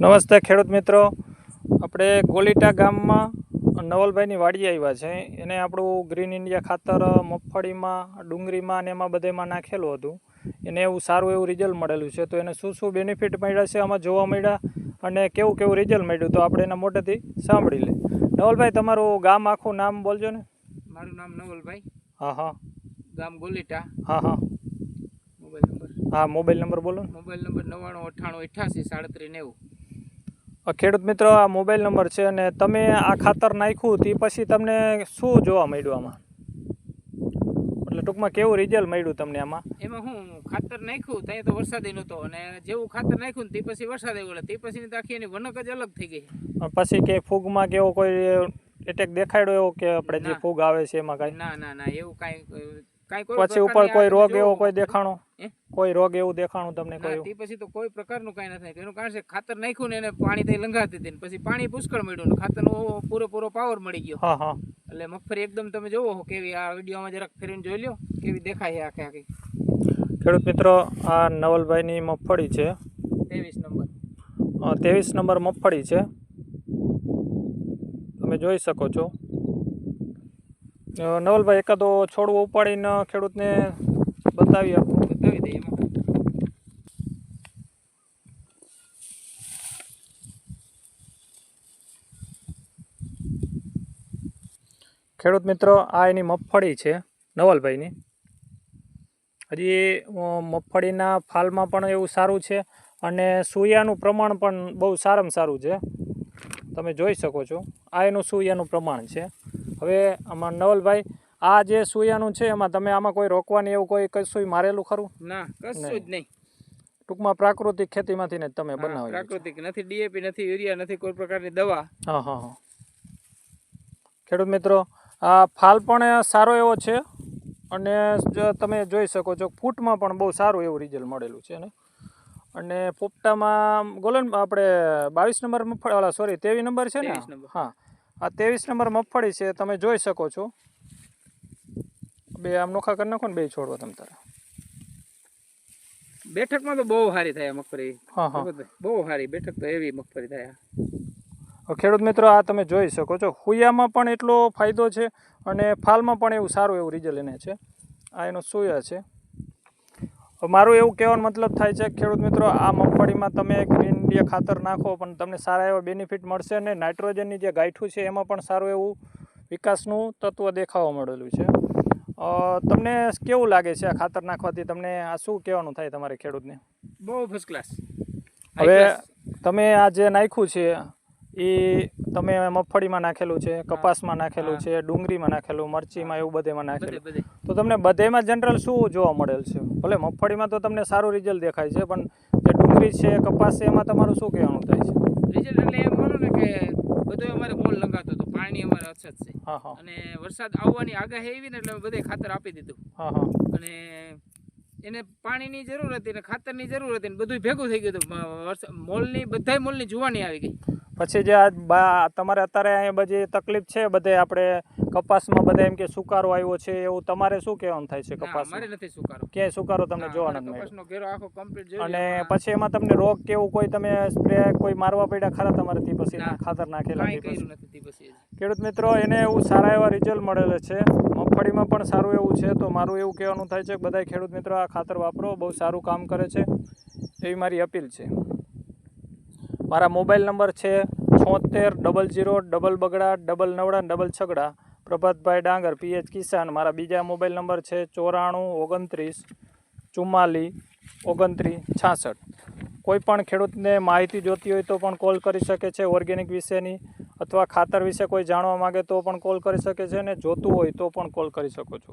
નમસ્તે ખેડૂત મિત્રો. આપણે ગોલીટા ગામમાં નવલભાઈની વાડી આવ્યા છે. એને આપણું ગ્રીન ઇન્ડિયા ખાતર મગફળીમાં ડુંગળીમાં ને એમાં બધેમાં નાખેલું હતું. એને એવું સારું એવું રિઝલ્ટ મળેલું છે. તો એને શું શું બેનિફિટ મળ્યા છે આમાં જોવા મળ્યા? અને કેવું કેવું રિઝલ્ટ મળ્યું? તો આપણે એના મોટેથી સાંભળી લે નવલભાઈ તમારું ગામ આખું નામ બોલજો ને. મારું નામ નવલભાઈ. હા હા. ગામ ગોલીટા. હા હા. Mobile number. હા મોબાઈલ નંબર બોલો મોબાઈલ નંબર નવ્વાણું અઠ્ઠાણું અઠ્યાસી સાડત્રીસ નેવું. ખેડૂત મિત્રો આ મોબાઈલ નંબર છે અને તમે આ ખાતર નાખ્યું તે પછી તમને શું જોવા મળ્યું આમાં? એટલે ટૂંકમાં કેવું રિઝલ્ટ મળ્યું તમને આમાં? એમાં હું ખાતર નાખ્યું ત્યાં તો વરસાદ નહોતો અને જેવું ખાતર નાખ્યું ને તે પછી વરસાદ આવ્યો એટલે તે પછી તો આખી એની વનક જ અલગ થઈ ગઈ. પછી કે ફૂગમાં કેવો કોઈ એટેક દેખાડ્યો એવો કે આપણે જે ફૂગ આવે છે એમાં કાંઈ? ના ના ના એવું કાંઈ કાંઈ પછી ઉપર કોઈ રોગ એવો કોઈ દેખાણો? કોઈ રોગ એવું દેખાણું તમને કહ્યું કોઈ તે પછી તો કોઈ પ્રકારનું કાંઈ નથી એનું કારણ છે ખાતર નાખ્યું ને એને પાણી થઈ લંઘાતી હતી પછી પાણી પુષ્કળ મળ્યું ને ખાતરનો પૂરેપૂરો પાવર મળી ગયો. હા હા. એટલે મગફળી એકદમ તમે જોવો કેવી આ વિડીયોમાં જરાક ફેરીને જોઈ લ્યો કેવી દેખાય છે આખે આખી. ખેડૂત મિત્રો આ નવલભાઈની મગફળી છે. ત્રેવીસ નંબર. ત્રેવીસ નંબર મગફળી છે. તમે જોઈ શકો છો. નવલભાઈ એકાદો છોડવો ઉપાડીને ખેડૂતને બતાવી આપો. એમાં. ખેડૂત મિત્રો, આ એની મગફળી છે, નવલભાઈની. હજી મગફળીના ફાલમાં પણ એવું સારું છે અને સૂયાનું પ્રમાણ પણ બહુ સારામાં સારું છે. તમે જોઈ શકો છો, આ એનું સૂયાનું પ્રમાણ છે. હવે આમાં નવલભાઈ આ જે સૂયાનું છે એમાં તમે આમાં કોઈ રોકવાની એવું કોઈ કશું મારેલું ખરું? ના કશું જ નહીં. ટૂંકમાં પ્રાકૃતિક ખેતીમાંથી ને તમે બનાવો પ્રાકૃતિક નથી ડીએપી નથી યુરિયા નથી કોઈ પ્રકારની દવા. હા હા હા. ખેડૂત મિત્રો આ ફાલ પણ સારો એવો છે અને તમે જોઈ શકો છો ફૂટમાં પણ બહુ સારું એવું રિઝલ્ટ મળેલું છે ને અને પોપટામાં ગોલન આપણે બાવીસ નંબર મગફળી સોરી તેવીસ નંબર છે ને? 23 હા. આ ત્રેવીસ નંબર મગફળી છે તમે જોઈ શકો છો. બે આમ નોખા કરી નાખો ને બે છોડવા તમે તારે. બેઠકમાં તો બહુ સારી થાય આ મગફળી. હા હા. બહુ સારી બેઠક તો એવી મગફળી થાય. ખેડૂત મિત્રો આ તમે જોઈ શકો છો. હુયામાં પણ એટલો ફાયદો છે અને ફાલમાં પણ એવું સારું એવું રિઝલ્ટ એને છે. આ એનો સુયા છે. મારું એવું કહેવાનો મતલબ થાય છે ખેડૂત મિત્રો આ મગફળીમાં તમે ગ્રીન ઇન્ડિયા ખાતર નાખો પણ તમને સારા એવા બેનિફિટ મળશે અને નાઇટ્રોજનની જે ગાંઠું છે એમાં પણ સારું એવું વિકાસનું તત્વ દેખાવા મળેલું છે. તમને કેવું લાગે છે આ ખાતર નાખવાથી? તમને આ શું કહેવાનું થાય તમારે ખેડૂતને? બહુ ફર્સ્ટ ક્લાસ હવે તમે આ જે નાખ્યું છે એ તમે મગફળીમાં નાખેલું છે કપાસમાં નાખેલું છે ડુંગળીમાં નાખેલું મરચીમાં એવું બધેમાં નાખેલું. તો તમને બધેમાં જનરલ શું જોવા મળેલ છે? ભલે મગફળીમાં તો તમને સારું રિઝલ્ટ દેખાય છે પણ જે ડુંગળી છે કપાસ છે એમાં તમારું શું કહેવાનું થાય છે? રિઝલ્ટ એટલે એમ માનો ને કે બધું અમારે મોલ લંગાતો પાણી અમારે અછત છે. અને વરસાદ આવવાની આગાહી આવી ને એટલે અમે બધે ખાતર આપી દીધું. અને એને પાણીની જરૂર હતી ને ખાતરની જરૂર હતી ને બધું ભેગું થઈ ગયું હતું. મોલની બધા મોલની જુવાની આવી ગઈ. પછી જે આ તમારે અત્યારે અહીંયા બધી તકલીફ છે? બધે આપણે કપાસમાં બધા એમ કે સુકારો આવ્યો છે એવું તમારે શું કહેવાનું થાય છે કપાસ નથી સુકારો. ક્યાંય સુકારો તમને જોવા નથી કપાસનો ઘેરો આખો કમ્પ્લીટ અને પછી એમાં તમને રોગ કેવું કોઈ તમે સ્પ્રે કોઈ મારવા પડ્યા ખરા તમારે થી પછી ખાતર નાખેલા નથી પછી. ખેડૂત મિત્રો, એને એવું સારા એવા રિઝલ્ટ મળેલા છે. મગફળીમાં પણ સારું એવું છે, તો મારું એવું કહેવાનું થાય છે કે બધા ખેડૂત મિત્રો આ ખાતર વાપરો, બહુ સારું કામ કરે છે, એવી મારી અપીલ છે. મારા મોબાઈલ નંબર છે છોતેર ડબલ જીરો ડબલ બગડા ડબલ નવડા ડબલ છગડા. પ્રભાતભાઈ ડાંગર, પીએચ કિસાન. મારા બીજા મોબાઈલ નંબર છે ચોરાણું ઓગણત્રીસ ચુમ્માલી ઓગણત્રીસ છાસઠ. કોઈ પણ ખેડૂતને માહિતી જોતી હોય તો પણ કોલ કરી શકે છે ઓર્ગેનિક વિશેની. અથવા ખાતર વિશે કોઈ જાણવા માગે તો પણ કોલ કરી શકે છે અને જોતું હોય તો પણ કોલ કરી શકો છો.